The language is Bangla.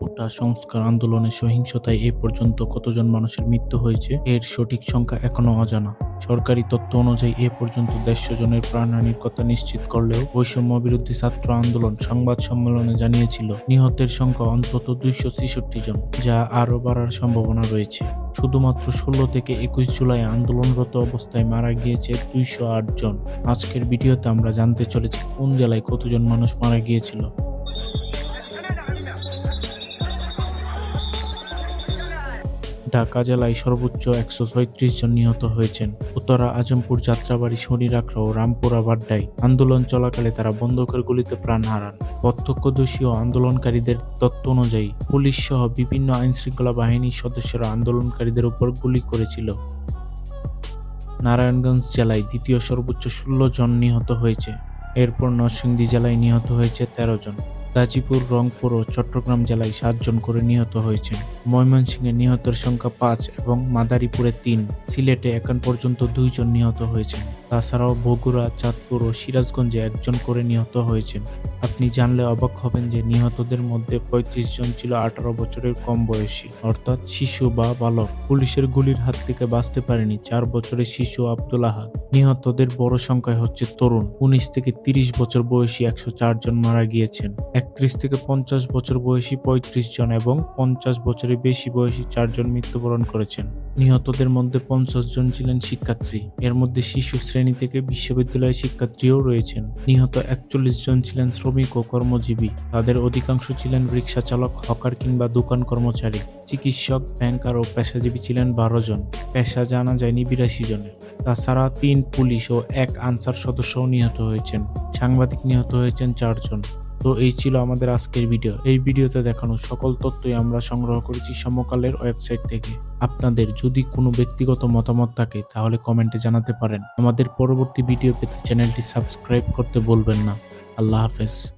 কোটা সংস্কার আন্দোলনে সহিংসতায় এ পর্যন্ত কতজন মানুষের মৃত্যু হয়েছে, এর সঠিক সংখ্যা এখনও অজানা। সরকারি তথ্য অনুযায়ী এ পর্যন্ত দেড়শো জনের প্রাণহানির কথা নিশ্চিত করলেও বৈষম্য বিরোধী ছাত্র আন্দোলন সংবাদ সম্মেলনে জানিয়েছিল, নিহতের সংখ্যা অন্তত দুইশো ছেষট্টি জন, যা আরও বাড়ার সম্ভাবনা রয়েছে। শুধুমাত্র ষোলো থেকে একুশ জুলাই আন্দোলনরত অবস্থায় মারা গিয়েছে দুইশো আট জন। আজকের ভিডিওতে আমরা জানতে চলেছি কোন জেলায় কতজন মানুষ মারা গিয়েছিল। ঢাকা জেলায় সর্বোচ্চ একশো ছয়ত্রিশ জন নিহত হয়েছেন। উত্তরা আজমপুর যাত্রাবাড়ি, শনিরাখড়া ও রামপুরা বাড্ডায় আন্দোলন চলাকালে তারা বন্দুকের গুলিতে প্রাণ হারান। প্রত্যক্ষদর্শী ও আন্দোলনকারীদের তত্ত্ব অনুযায়ী পুলিশ সহ বিভিন্ন আইনশৃঙ্খলা বাহিনীর সদস্যরা আন্দোলনকারীদের উপর গুলি করেছিল। নারায়ণগঞ্জ জেলায় দ্বিতীয় সর্বোচ্চ ষোলো জন নিহত হয়েছে। এরপর নরসিংদী জেলায় নিহত হয়েছে তেরো জন। গাজীপুর, রংপুর ও চট্টগ্রাম জেলায় সাতজন করে নিহত হয়েছেন। ময়মনসিংহে নিহতের সংখ্যা পাঁচ এবং মাদারীপুরে তিন। সিলেটে এখন পর্যন্ত দুইজন নিহত হয়েছেন। তাছাড়াও বগুড়া, চাঁদপুর ও সিরাজগঞ্জে একজন করে নিহত হয়েছেন। আপনি জানলে অবাক হবেন যে নিহতদের মধ্যে পঁয়ত্রিশ জন ছিল আঠারো বছরের কম বয়সী। অর্থাৎ শিশু বা বালক। পুলিশের গুলির হাত থেকে বাঁচতে পারেনি চার বছরের শিশু আব্দুল আহাদ। নিহতদের বড় সংখ্যায় হচ্ছে তরুণ। উনিশ থেকে তিরিশ বছর বয়সী একশো চার জন মারা গিয়েছেন। একত্রিশ থেকে পঞ্চাশ বছর বয়সী পঁয়ত্রিশ জন এবং পঞ্চাশ বছরের বেশি বয়সী চারজন মৃত্যুবরণ করেছেন। নিহতদের মধ্যে পঞ্চাশ জন ছিলেন শিক্ষার্থী। এর মধ্যে শিশু শ্রেণি থেকে বিশ্ববিদ্যালয়ের শিক্ষার্থীও রয়েছেন। নিহত একচল্লিশ জন ছিলেন শ্রমিক ও কর্মজীবী। তাদের অধিকাংশ ছিলেন রিক্সা চালক, হকার কিংবা দোকান কর্মচারী। চিকিৎসক, ব্যাংকার ও পেশাজীবী ছিলেন বারো জন। পেশা জানা যায়নি বিরাশি জনের। তাছাড়া তিন পুলিশ ও এক আনসার সদস্যও নিহত হয়েছেন। সাংবাদিক নিহত হয়েছেন চারজন। তো এই ছিল আমাদের আজকের ভিডিও। এই ভিডিওতে দেখানো সকল তথ্যই আমরা সংগ্রহ করেছি সমকালের ওয়েবসাইট থেকে। আপনাদের যদি কোনো ব্যক্তিগত মতামত থাকে, তাহলে কমেন্টে জানাতে পারেন। আমাদের পরবর্তী ভিডিও পেতে চ্যানেলটি সাবস্ক্রাইব করতে বলবেন না। আল্লাহ হাফেজ।